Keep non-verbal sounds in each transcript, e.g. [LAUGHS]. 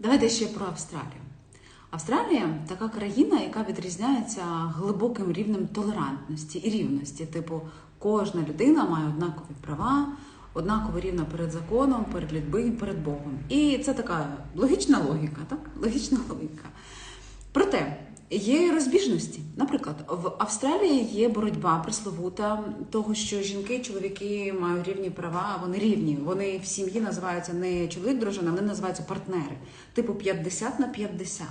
Давайте ще про Австралію. Австралія така країна, яка відрізняється глибоким рівнем толерантності і рівності. Типу, кожна людина має однакові права, однаково рівна перед законом, перед людьми перед Богом. І це така логічна логіка, так? Логічна [LAUGHS] логіка. Проте є розбіжності. Наприклад, в Австралії є боротьба пресловута того, що жінки чоловіки мають рівні права, вони рівні. Вони в сім'ї називаються не чоловік, дружина, вони називаються партнери, типу 50 на 50.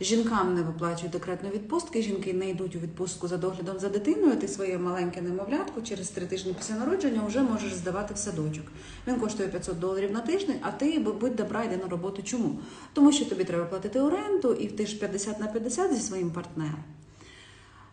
Жінкам не виплачують декретну відпустки, жінки не йдуть у відпустку за доглядом за дитиною. Ти своє маленьке немовлятку через три тижні після народження вже можеш здавати в садочок. Він коштує 500 доларів на тиждень, а ти будь добра, йди на роботу. Чому? Тому що тобі треба платити оренду, і ти ж 50 на 50 зі своїм партнером.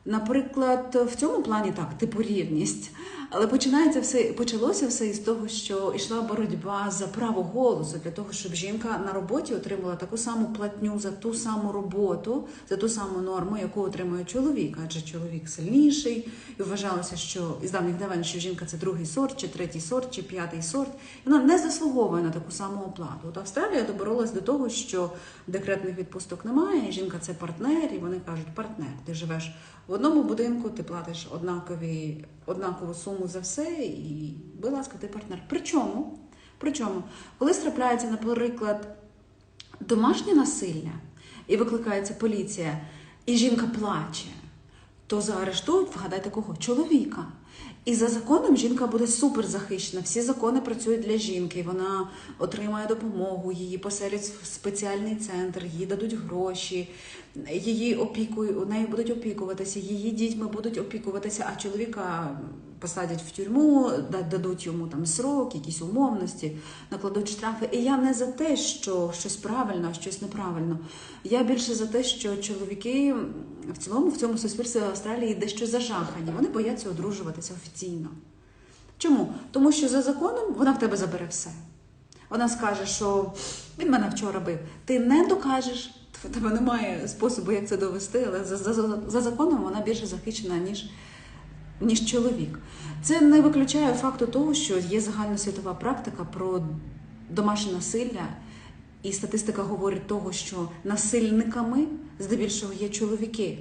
Наприклад, в цьому плані так, типу рівність. Але починається все, почалося все із того, що йшла боротьба за право голосу для того, щоб жінка на роботі отримала таку саму платню за ту саму роботу, за ту саму норму, яку отримує чоловік. Адже чоловік сильніший, і вважалося, що із давніх давен, що жінка це другий сорт, чи третій сорт, чи п'ятий сорт. Вона не заслуговує на таку саму оплату. От Австралія доборолась до того, що декретних відпусток немає, жінка це партнер, і вони кажуть, партнер, ти живеш в одному будинку, ти платиш однакові, однакову суму за все, і, будь ласка, ти партнер. Причому, причому, коли страпляється, наприклад, домашнє насилля і викликається поліція, і жінка плаче, то заарештують, вгадайте кого? Чоловіка. І за законом жінка буде супер захищена. Всі закони працюють для жінки. Вона отримає допомогу, її поселять в спеціальний центр, їй дадуть гроші, її опікують, у неї будуть опікуватися, її дітьми будуть опікуватися, а чоловіка посадять в тюрму, дадуть йому там срок, якісь умовності, накладуть штрафи. І я не за те, що щось правильно, а щось неправильно. Я більше за те, що чоловіки в цілому в цьому суспільстві Австралії дещо зажахані. Вони бояться одружуватися офіційно. Чому? Тому що за законом вона в тебе забере все. Вона скаже, що він мене вчора бив. Ти не докажеш, в тебе немає способу, як це довести, але за, за, за, за законом вона більше захищена, ніж, ніж чоловік. Це не виключає факту того, що є загальносвітова практика про домашнє насилля, і статистика говорить того, що насильниками здебільшого є чоловіки.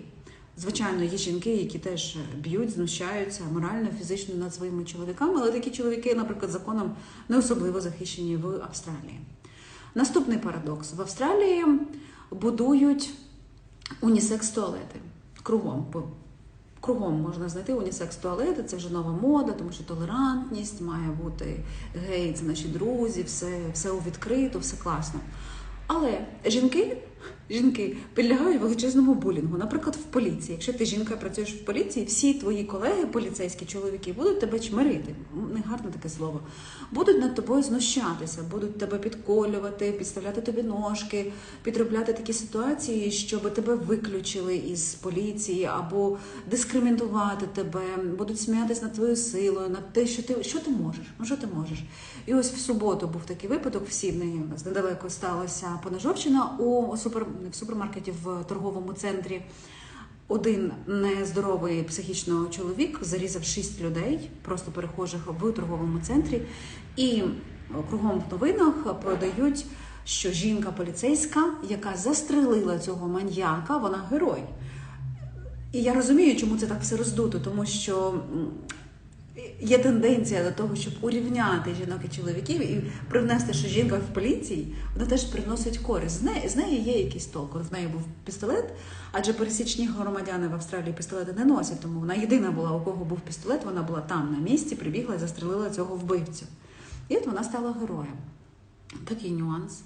Звичайно, є жінки, які теж б'ють, знущаються морально, фізично над своїми чоловіками, але такі чоловіки, наприклад, законом не особливо захищені в Австралії. Наступний парадокс: в Австралії будують унісекс-туалети кругом. Кругом можна знайти унісекс-туалети, це вже нова мода, тому що толерантність має бути гей, це наші друзі, все, все у відкрито, все класно. Але жінки, жінки підлягають величезному булінгу. Наприклад, в поліції. Якщо ти жінка працюєш в поліції, всі твої колеги, поліцейські чоловіки, будуть тебе чмирити. Негарне таке слово. Будуть над тобою знущатися, будуть тебе підколювати, підставляти тобі ножки, підробляти такі ситуації, щоб тебе виключили із поліції або дискримінувати тебе, будуть сміятися над твоєю силою, над те, що ти що ти можеш. Ну що ти можеш? І ось в суботу був такий випадок. Всі недалеко сталася поножовщина у супер не в супермаркеті в торговому центрі. Один нездоровий психічно чоловік зарізав шість людей, просто перехожих в торговому центрі, і кругом в новинах продають, що жінка поліцейська, яка застрелила цього маньяка, вона герой. І я розумію, чому це так все роздуто, тому що є тенденція до того, щоб урівняти жінок і чоловіків і привнести, що жінка в поліції, вона теж приносить користь. З неї, з неї є якийсь толк. В неї був пістолет, адже пересічні громадяни в Австралії пістолети не носять, тому вона єдина була, у кого був пістолет, вона була там на місці, прибігла і застрелила цього вбивцю. І от вона стала героєм. Такий нюанс.